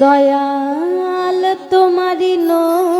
দয়াল তোমারি নয়।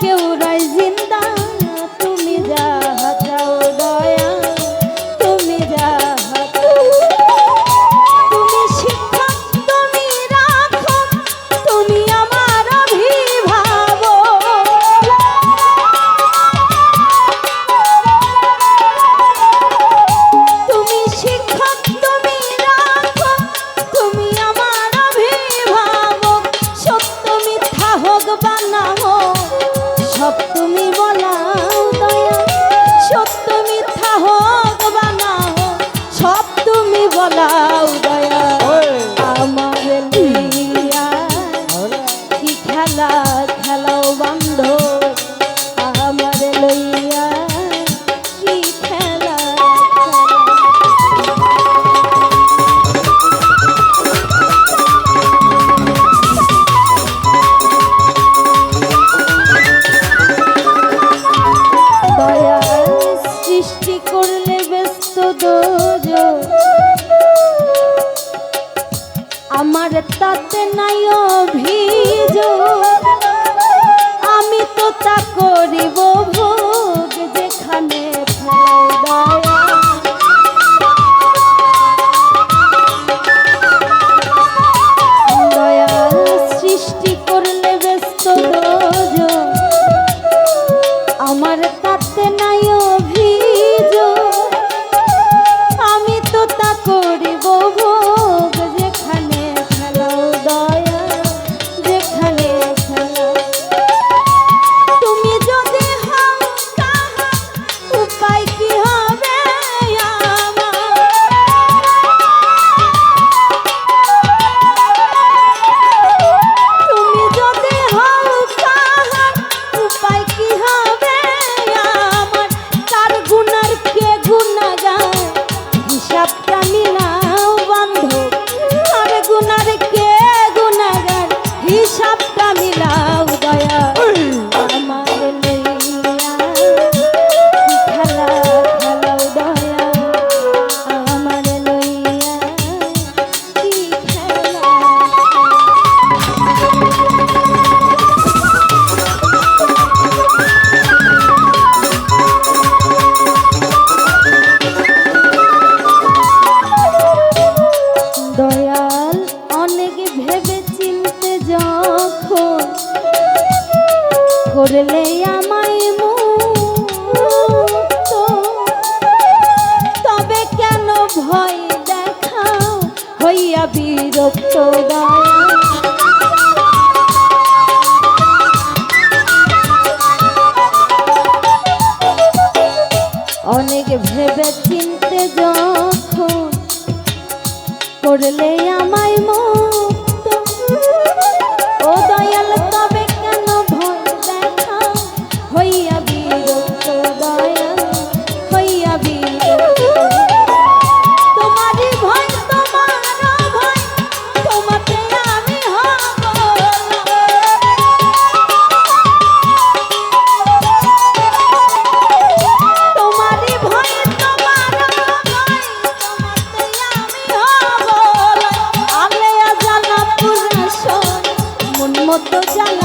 কেউ রাইজিন্দা বলাও দয়া ব্যস্ত আমার তাতে নাই অভিজ আমি তো তা করিব ভোগ যেখানে ফেলা। করলে আমায় মুক্ত। তবে কেন ভয় দেখাও হইয়া বিরক্ত দাও মতো জানা